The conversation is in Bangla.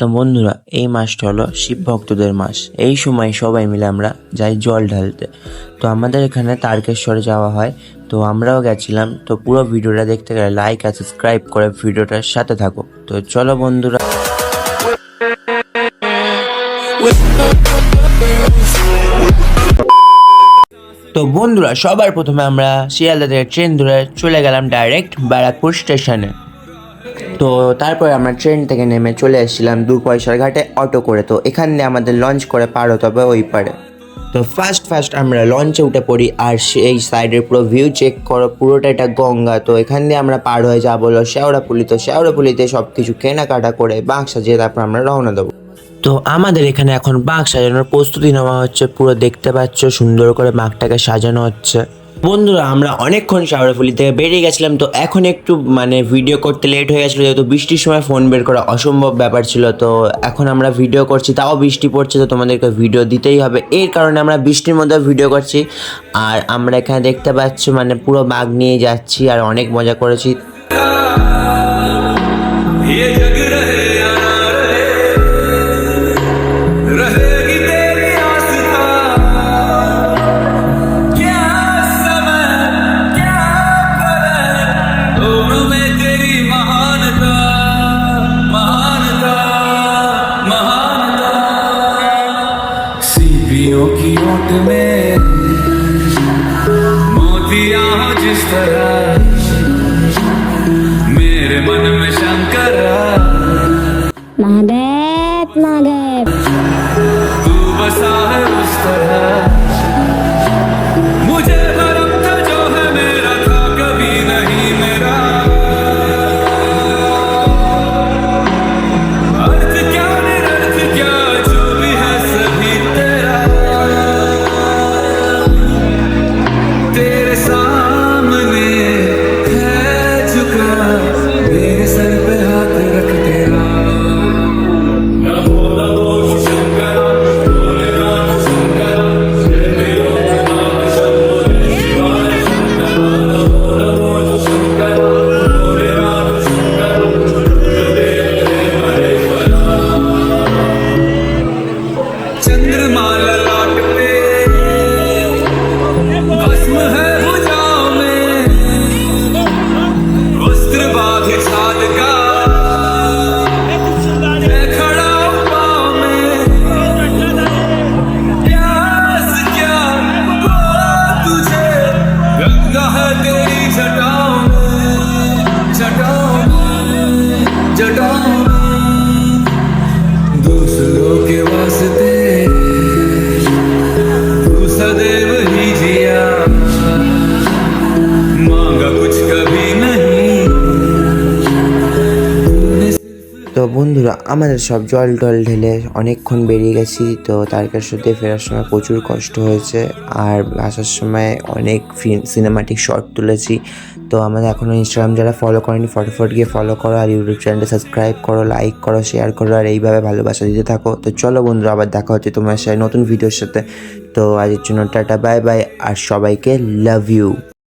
তো বন্ধুরা, এই মাসটা হলো শিব ভক্তদের মাস। এই সময় সবাই মিলে আমরা যাই জল ঢালতে। তো আমাদের এখানে তারকেশ্বরে যাওয়া হয়। তো আমরাও গেছিলাম। তো পুরো ভিডিওটা দেখতে গেলে লাইক আর সাবস্ক্রাইব করে ভিডিওটার সাথে থাকো। তো চলো বন্ধুরা। তো বন্ধুরা, সবার প্রথমে আমরা শিয়ালদা থেকে ট্রেন ধরে চলে গেলাম ডাইরেক্ট ব্যারাকপুর স্টেশনে তো তারপরে আমরা ট্রেন থেকে নেমে চলে এসেছিলাম দু পয়সার ঘাটে অটো করে। তো এখান দিয়ে আমাদের লঞ্চ করে পার হতে হবে ওই পারে। তো ফার্স্ট ফার্স্ট আমরা লঞ্চে উঠে পড়ি আর সেই সাইডের পুরো ভিউ চেক করো, পুরোটা এটা গঙ্গা। তো এখান দিয়ে আমরা পার হয়ে যাব হলো শেওড়াপুলি। তো শেওড়াপুলিতে সব কিছু কেনাকাটা করে বাঁক সাজিয়ে তারপর আমরা রওনা দেবো। তো আমাদের এখানে এখন বাঁক সাজানোর প্রস্তুতি নেওয়া হচ্ছে। পুরো দেখতে পাচ্ছ সুন্দর করে বাঁকটাকে সাজানো হচ্ছে। বন্ধুরা, আমরা অনেকক্ষণ শাওড়াফুলি থেকে বেরিয়ে গেছিলাম, তো এখন একটু মানে ভিডিও করতে লেট হয়ে গেছিল, যেহেতু বৃষ্টির সময় ফোন বের করা অসম্ভব ব্যাপার ছিল, তো এখন আমরা ভিডিও করছি, তাও বৃষ্টি পড়ছে, তো তোমাদেরকে ভিডিও দিতেই হবে। এর কারণে আমরা বৃষ্টির মধ্যে ভিডিও করছি, আর আমরা এখানে দেখতে পাচ্ছ মানে পুরো বাঘ নিয়ে যাচ্ছি, আর অনেক মজা করেছি। की में। मोतिया जिस तरह। मेरे मन में days are dark. তো বন্ধুরা, আমাদের সব জল টল ঢেলে অনেকক্ষণ বেরিয়ে গেছি, তো তারকেশ্বরতে ফেরার সময় প্রচুর কষ্ট হয়েছে আর আসার সময় অনেক সিনেমাটিক শর্ট তুলেছি। তো আমাদের এখনও ইনস্টাগ্রাম যারা ফলো করেনি, ফটোফট গিয়ে ফলো করো আর ইউটিউব চ্যানেলটা সাবস্ক্রাইব করো লাইক করো শেয়ার করো আর এইভাবে ভালোবাসা দিতে থাকো। তো চলো বন্ধুরা, আবার দেখা হচ্ছে তোমার সাথে নতুন ভিডিওর সাথে। তো আজের জন্য টাটা বাই বাই আর সবাইকে লাভ ইউ